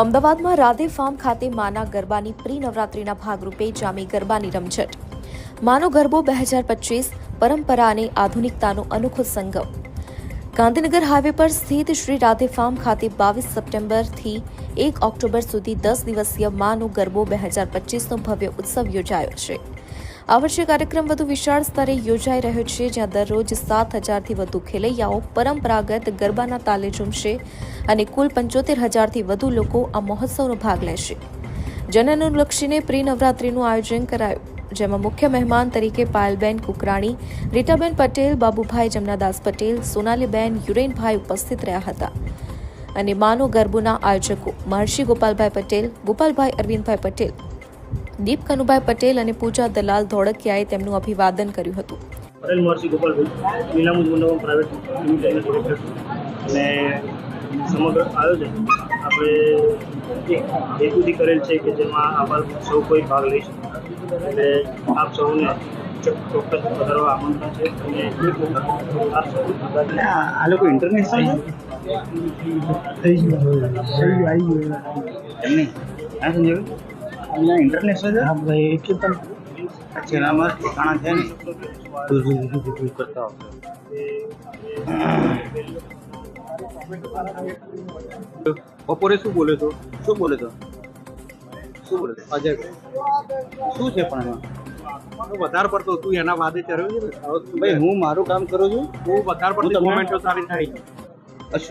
અમદાવાદમાં રાધે ફાર્મ ખાતે માના ગરબાની પ્રી નવરાત્રિના ભાગરૂપે જામી ગરબાની રમઝટ. માનો ગરબો બે હજાર પચીસ પરંપરા અને આધુનિકતાનો અનોખો સંગમ. ગાંધીનગર હાઈવે પર સ્થિત શ્રી રાધે ફાર્મ ખાતે બાવીસ સપ્ટેમ્બરથી એક ઓક્ટોબર સુધી દસ દિવસીય માનો ગરબો બે હજાર પચીસનો ભવ્ય ઉત્સવ યોજાયો છે. આ વર્ષે કાર્યક્રમ વધુ વિશાળ સ્તરે યોજાઈ રહ્યો છે, જ્યાં દરરોજ સાત હજારથી વધુ ખેલૈયાઓ પરંપરાગત ગરબાના તાલે ઝૂમશે અને કુલ પંચોતેર હજારથી વધુ લોકો આ મહોત્સવનો ભાગ લેશે. જેને અનુલક્ષીને પ્રી નવરાત્રીનું આયોજન કરાયું, જેમાં મુખ્ય મહેમાન તરીકે પાયલબેન કુકરાણી, રીટાબેન પટેલ, બાબુભાઈ જમનાદાસ પટેલ, સોનાલીબેન યુરેનભાઈ ઉપસ્થિત રહ્યા હતા. અને માનો ગરબોના આયોજકો, મહર્ષિ ગોપાલભાઈ પટેલ, ગોપાલભાઈ અરવિંદભાઈ પટેલ દીપ કનુભાઈ પટેલ અને પૂજા દલાલ ધોળકિયાએ તેમનું અભિવાદન કર્યું હતું. પટેલ મહર્ષિ ગોપાલભાઈ નીલામુજ મંડપમ પ્રાઇવેટ લિમિટેડના ડિરેક્ટર અને સમગ્ર આયોજન આપણે હેતુથી કરેલ છે કે જેમાં આમાં સૌ કોઈ ભાગ લઈ શકે. એટલે આપ સૌને ચોક્કસ પધારવા આમંત્રણ છે અને એક વખત આપ સૌ એટલે આ આ ઇન્ટરનેશનલ છે હા છે અચ્છા ઠેકાણા છે ને કરતા બપોરે શું બોલે છો? શું બોલે છો? શું બોલે છો? અજય શું છે પણ એમાં? વધારે પડતો તું એના વાદે ચડ્યો છે ભાઈ હું મારું કામ કરું છું. હું વધારે પડતો કોમેન્ટો સારી થાય.